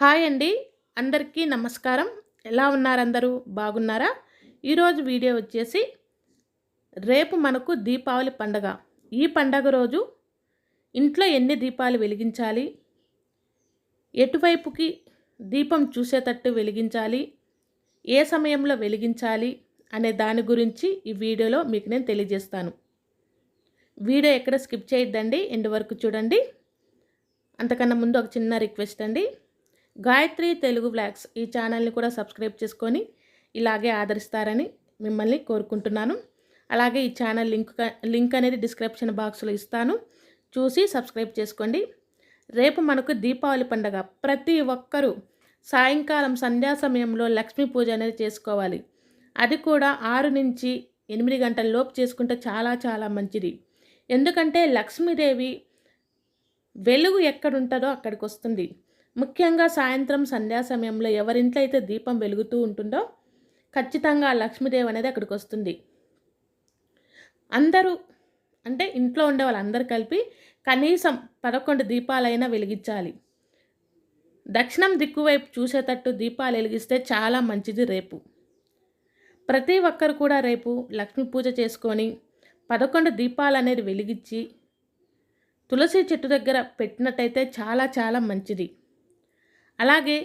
Hi అండి. అందరికీ నమస్కారం. ఎలా ఉన్నారు అందరూ బాగున్నారా? ఈరోజు వీడియో వచ్చేసి రేపు మనకు దీపావళి పండగ. ఈ పండగ రోజు ఇంట్లో ఎన్ని దీపాలు వెలిగించాలి? ఎటువైపుకి దీపం చూసేటట్టు వెలిగించాలి? ఏ సమయంలో వెలిగించాలి? అనే దాని గురించి ఈ వీడియోలో మీకు నేను తెలియజేస్తాను. వీడియో ఎక్కడ స్కిప్ చేయొద్దండి. ఎండ్ వరకు చూడండి. అంతకన్నా ముందు ఒక చిన్న రిక్వెస్ట్ అండి. గాయత్రి తెలుగు వ్లాగ్స్ ఈ ఛానల్ని కూడా సబ్స్క్రైబ్ చేసుకొని ఇలాగే ఆదరిస్తారని మిమ్మల్ని కోరుకుంటున్నాను. అలాగే ఈ ఛానల్ లింక్ లింక్ అనేది డిస్క్రిప్షన్ బాక్స్లో ఇస్తాను. చూసి సబ్స్క్రైబ్ చేసుకోండి. రేపు మనకు దీపావళి పండగ. ప్రతి ఒక్కరూ సాయంకాలం సంధ్యా సమయంలో లక్ష్మీ పూజ అనేది చేసుకోవాలి. అది కూడా ఆరు నుంచి ఎనిమిది గంటల లోపు చేసుకుంటే చాలా చాలా మంచిది. ఎందుకంటే లక్ష్మీదేవి వెలుగు ఎక్కడుంటుందో అక్కడికి వస్తుంది. ముఖ్యంగా సాయంత్రం సంధ్యా సమయంలో ఎవరింట్లో అయితే దీపం వెలుగుతూ ఉంటుందో ఖచ్చితంగా లక్ష్మీదేవి అనేది అక్కడికి వస్తుంది. అందరూ అంటే ఇంట్లో ఉండే వాళ్ళందరూ కలిపి కనీసం పదకొండు దీపాలైనా వెలిగించాలి. దక్షిణం దిక్కువైపు చూసేటట్టు దీపాలు వెలిగిస్తే చాలా మంచిది రేపు. ప్రతి ఒక్కరు కూడా రేపు లక్ష్మీ పూజ చేసుకొని పదకొండు దీపాలు అనేది వెలిగించి తులసి చెట్టు దగ్గర పెట్టినట్టయితే చాలా చాలా మంచిది. అలాగే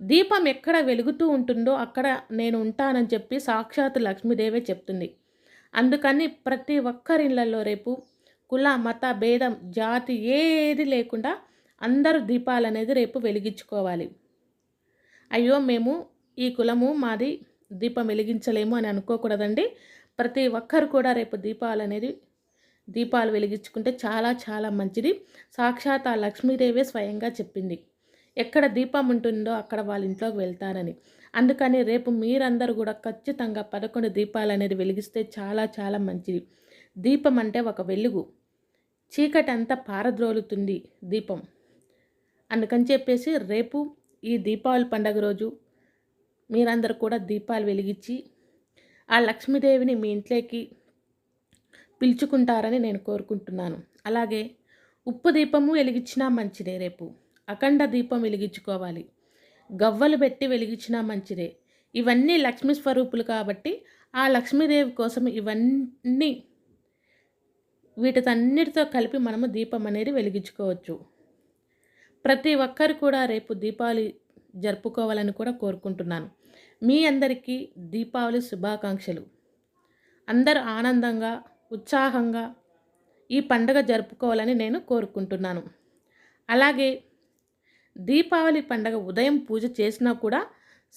దీపం ఎక్కడ వెలుగుతూ ఉంటుందో అక్కడ నేను ఉంటానని చెప్పి సాక్షాత్ లక్ష్మీదేవే చెప్తుంది. అందుకని ప్రతి ఒక్కరిళ్ళల్లో రేపు కుల మత భేదం జాతి ఏది లేకుండా అందరూ దీపాలు అనేది రేపు వెలిగించుకోవాలి. అయ్యో మేము ఈ కులము మాది దీపం వెలిగించలేము అని అనుకోకూడదండి. ప్రతి ఒక్కరు కూడా రేపు దీపాలు అనేది దీపాలు వెలిగించుకుంటే చాలా చాలా మంచిది. సాక్షాత్ ఆ లక్ష్మీదేవే స్వయంగా చెప్పింది. ఎక్కడ దీపం ఉంటుందో అక్కడ వాళ్ళ ఇంట్లోకి వెళ్తారని. అందుకని రేపు మీరందరూ కూడా ఖచ్చితంగా పదకొండు దీపాలు అనేది వెలిగిస్తే చాలా చాలా మంచిది. దీపం అంటే ఒక వెలుగు. చీకటి అంతా పారద్రోలుతుంది దీపం. అందుకని చెప్పేసి రేపు ఈ దీపావళి పండగ రోజు మీరందరూ కూడా దీపాలు వెలిగించి ఆ లక్ష్మీదేవిని మీ ఇంట్లోకి పిలుచుకుంటారని నేను కోరుకుంటున్నాను. అలాగే ఉప్పు దీపము వెలిగించినా మంచిదే రేపు. అఖండ దీపం వెలిగించుకోవాలి. గవ్వలు పెట్టి వెలిగించినా మంచిదే. ఇవన్నీ లక్ష్మీ స్వరూపులు కాబట్టి ఆ లక్ష్మీదేవి కోసం ఇవన్నీ వీటితన్నిటితో కలిపి మనము దీపం అనేది వెలిగించుకోవచ్చు. ప్రతి ఒక్కరు కూడా రేపు దీపావళి జరుపుకోవాలని కూడా కోరుకుంటున్నాను. మీ అందరికీ దీపావళి శుభాకాంక్షలు. అందరూ ఆనందంగా ఉత్సాహంగా ఈ పండుగ జరుపుకోవాలని నేను కోరుకుంటున్నాను. అలాగే దీపావళి పండగ ఉదయం పూజ చేసినా కూడా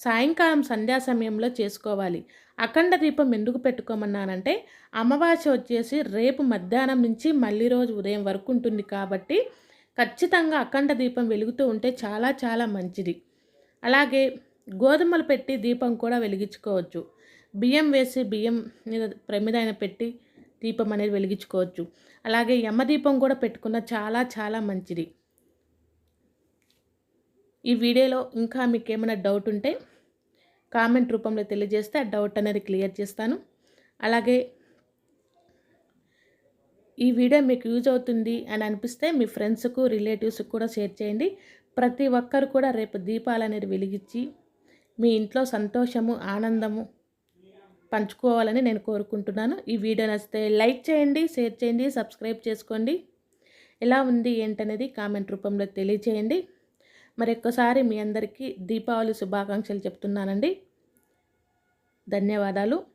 సాయంకాలం సంధ్యా సమయంలో చేసుకోవాలి. అఖండ దీపం ఎందుకు పెట్టుకోమన్నానంటే అమావాస్య వచ్చేసి రేపు మధ్యాహ్నం నుంచి మళ్ళీ రోజు ఉదయం వరకు ఉంటుంది కాబట్టి ఖచ్చితంగా అఖండ దీపం వెలుగుతూ ఉంటే చాలా చాలా మంచిది. అలాగే గోధుమలు పెట్టి దీపం కూడా వెలిగించుకోవచ్చు. బియ్యం వేసి బియ్యం మీద ప్రమిదైన పెట్టి దీపం అనేది వెలిగించుకోవచ్చు. అలాగే యమదీపం కూడా పెట్టుకున్న చాలా చాలా మంచిది. ఈ వీడియోలో ఇంకా మీకు ఏమైనా డౌట్ ఉంటే కామెంట్ రూపంలో తెలియజేస్తే ఆ డౌట్ అనేది క్లియర్ చేస్తాను. అలాగే ఈ వీడియో మీకు యూజ్ అవుతుంది అని అనిపిస్తే మీ ఫ్రెండ్స్కు రిలేటివ్స్కి కూడా షేర్ చేయండి. ప్రతి ఒక్కరు కూడా రేపు దీపాలు అనేది వెలిగించి మీ ఇంట్లో సంతోషము ఆనందము పంచుకోవాలని నేను కోరుకుంటున్నాను. ఈ వీడియో నచ్చితే లైక్ చేయండి షేర్ చేయండి సబ్స్క్రైబ్ చేసుకోండి. ఎలా ఉంది ఏంటనేది కామెంట్ రూపంలో తెలియచేయండి. మరి ఒక్కసారి మీ అందరికీ దీపావళి శుభాకాంక్షలు చెప్తున్నానండి. ధన్యవాదాలు.